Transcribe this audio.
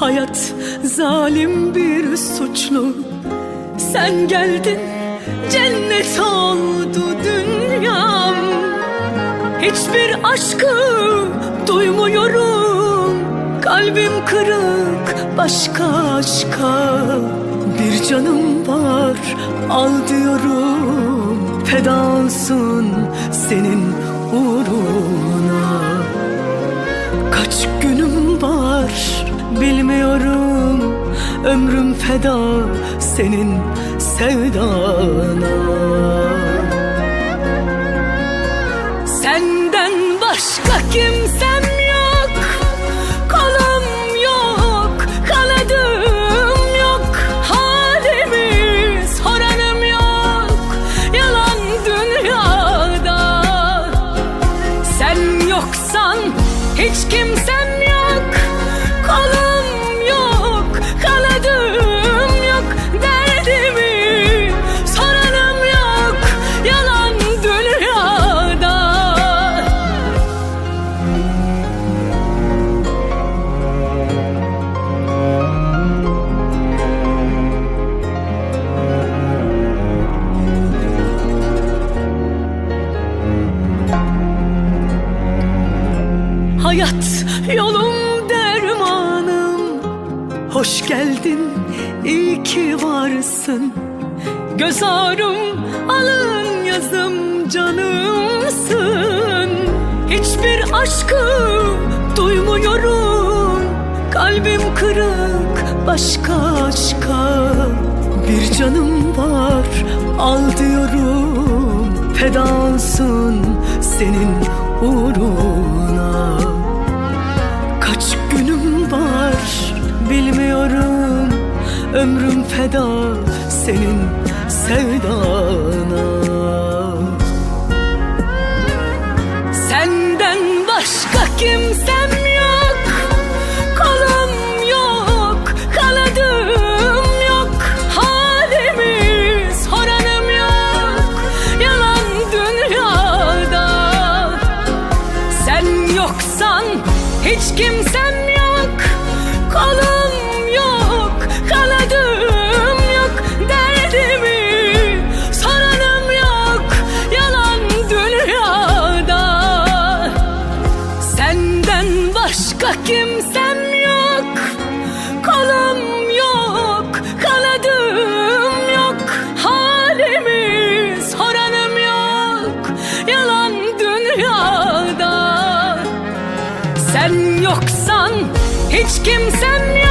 Hayat zalim bir suçlu Sen geldin cennet oldu dünyam. Hiçbir aşkı duymuyorum Kalbim kırık başka aşka. Bir canım var al diyorum Feda olsun senin uğruna Ömrüm feda senin sevdana. Senden başka kimsem yok. Kolum yok, kanadım yok. Halimi soranım yok. Yalan dünyada. Sen yoksan hiç kimsem Hayat yolum dermanım. Hoş geldin iyi ki varsın. Göz ağrım alın yazım canımsın. Hiçbir aşkı duymuyorum. Kalbim kırık başka aşka. Bir canım var al diyorum. Feda olsun senin uğruna. Kaç günüm var bilmiyorum. Ömrüm feda senin sevdana hiç kimsem Sen yoksan hiç kimsem yok